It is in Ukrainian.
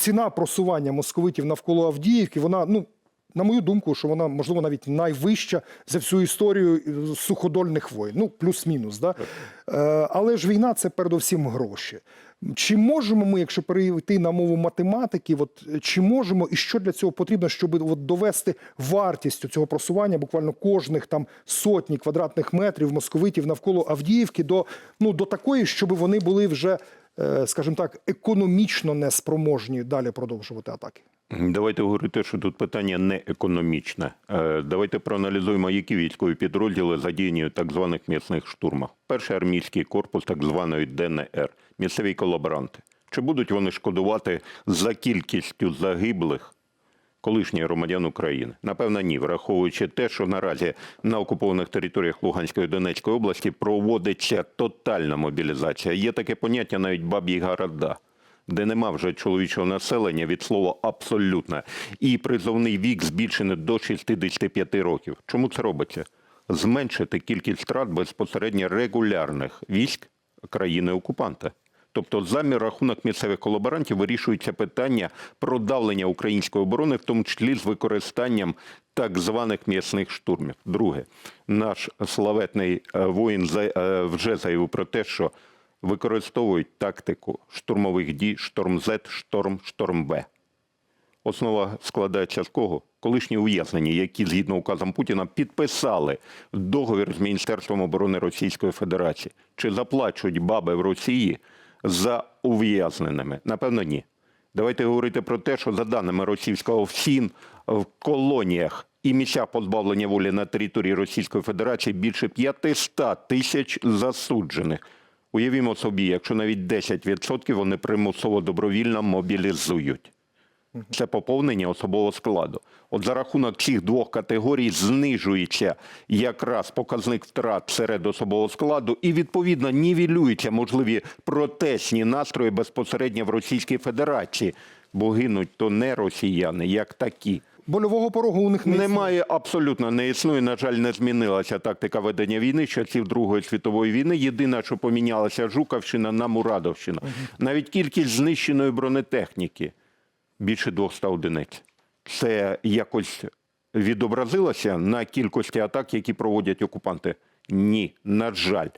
ціна просування московитів навколо Авдіївки, вона, ну, на мою думку, що вона, можливо, навіть найвища за всю історію суходольних воїн. Ну, плюс-мінус. Да? Е, але ж війна це передусім гроші. Чи можемо ми, якщо перейти на мову математики, от, чи можемо і що для цього потрібно, щоб от, довести вартість цього просування буквально кожних там сотні квадратних метрів московитів навколо Авдіївки до, ну, до такої, щоб вони були вже, скажімо так, економічно неспроможні далі продовжувати атаки? Давайте говорити, що тут питання не економічне. Е, Давайте проаналізуємо, які військові підрозділи задіяні в так званих м'ясних штурмах. Перший армійський корпус так званої ДНР, місцеві колаборанти. Чи будуть вони шкодувати за кількістю загиблих колишніх громадян України? Напевно, ні, враховуючи те, що наразі на окупованих територіях Луганської і Донецької області проводиться тотальна мобілізація. Є таке поняття навіть баб'ї города де нема вже чоловічого населення від слова абсолютно, і призовний вік збільшений до 65 років. Чому це робиться? Зменшити кількість втрат безпосередньо регулярних військ країни-окупанта. Тобто, за рахунок місцевих колаборантів вирішується питання продавлення української оборони, в тому числі з використанням так званих м'ясних штурмів. Друге, наш славетний е, воїн е, вже заявив про те, що використовують тактику штурмових дій Шторм З, Шторм, Шторм Б. Основа складається з кого? Колишні ув'язнені, які згідно указом Путіна підписали договір з Міністерством оборони Російської Федерації. Чи заплачують баби в Росії за ув'язненими? Напевно, ні. Давайте говорити про те, що за даними російського ФСІН в колоніях і місцях позбавлення волі на території Російської Федерації більше 500 тисяч засуджених. Уявімо собі, якщо навіть 10% вони примусово добровільно мобілізують. Це поповнення особового складу. От за рахунок цих двох категорій знижується якраз показник втрат серед особового складу і відповідно нівелюються можливі протестні настрої безпосередньо в Російській Федерації, бо гинуть то не росіяни, як такі. Больового порогу у них не існує. Немає абсолютно не існує. На жаль, не змінилася тактика ведення війни з часів Другої світової війни. Єдине, що помінялася Жуковщина на Мурадовщина. Навіть кількість знищеної бронетехніки більше 200 одиниць. Це якось відобразилося на кількості атак, які проводять окупанти? Ні, на жаль.